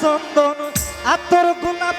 চন্দন আতর গোলাপ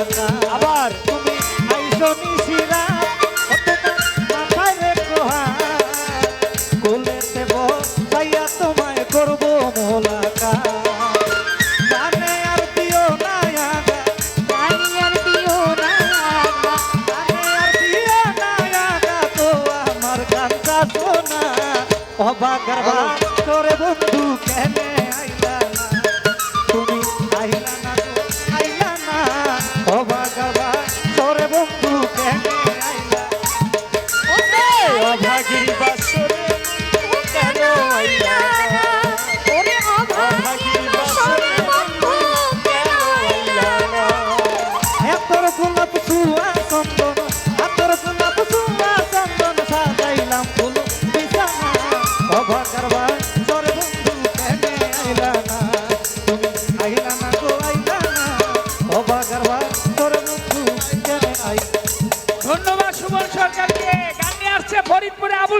অবাক তোরে বন্ধু কেনে I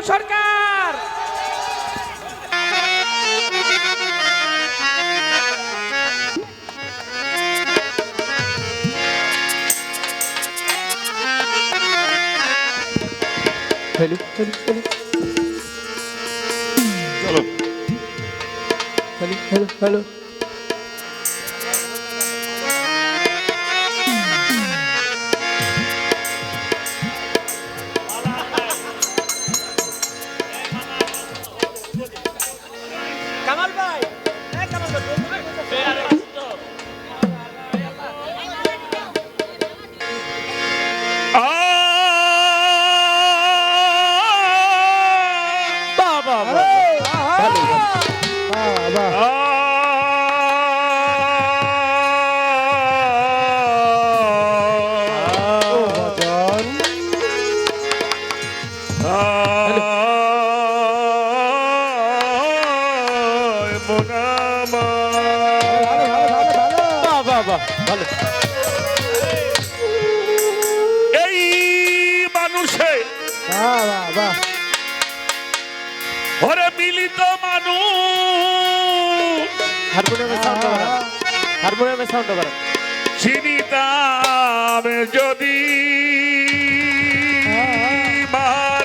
Bulbul Sarkar. Hello hello hello hello hello hello এই মানুষে ওরে মিলিত মানুষ হারমোনিয়ামে সাউন্ড বাড়ান হারমোনিয়ামে সাউন্ড চিনিতাম যদি মা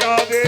doggy.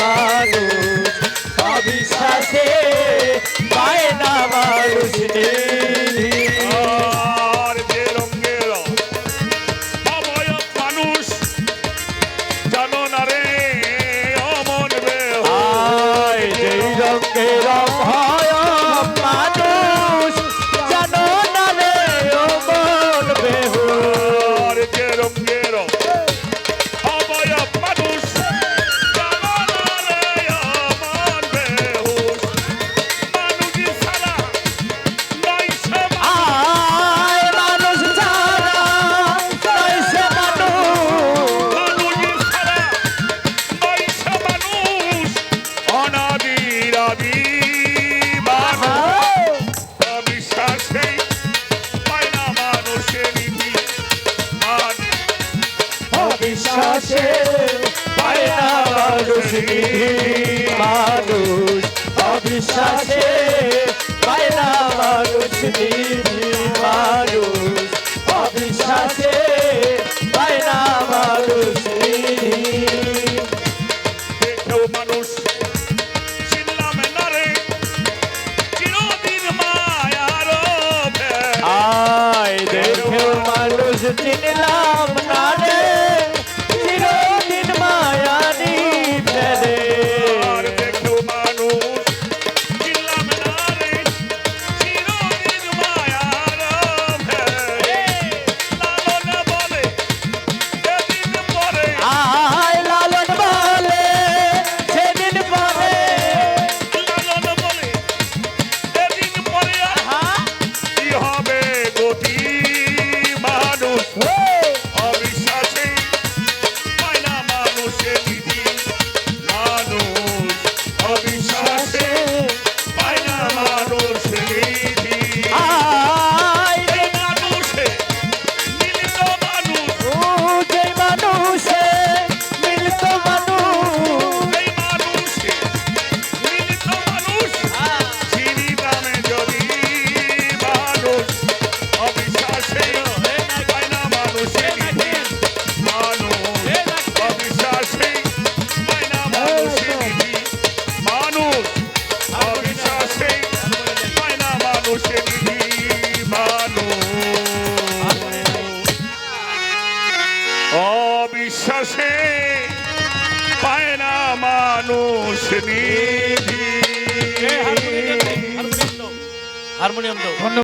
মানুষ অবিশ্বাসে পায় না মানুষ বিশ্বাসে পায় না মানুষ মানুষ অবিশ্বাসে পায় না মানুষ চিনলাম হারমোনিয়াম। দাও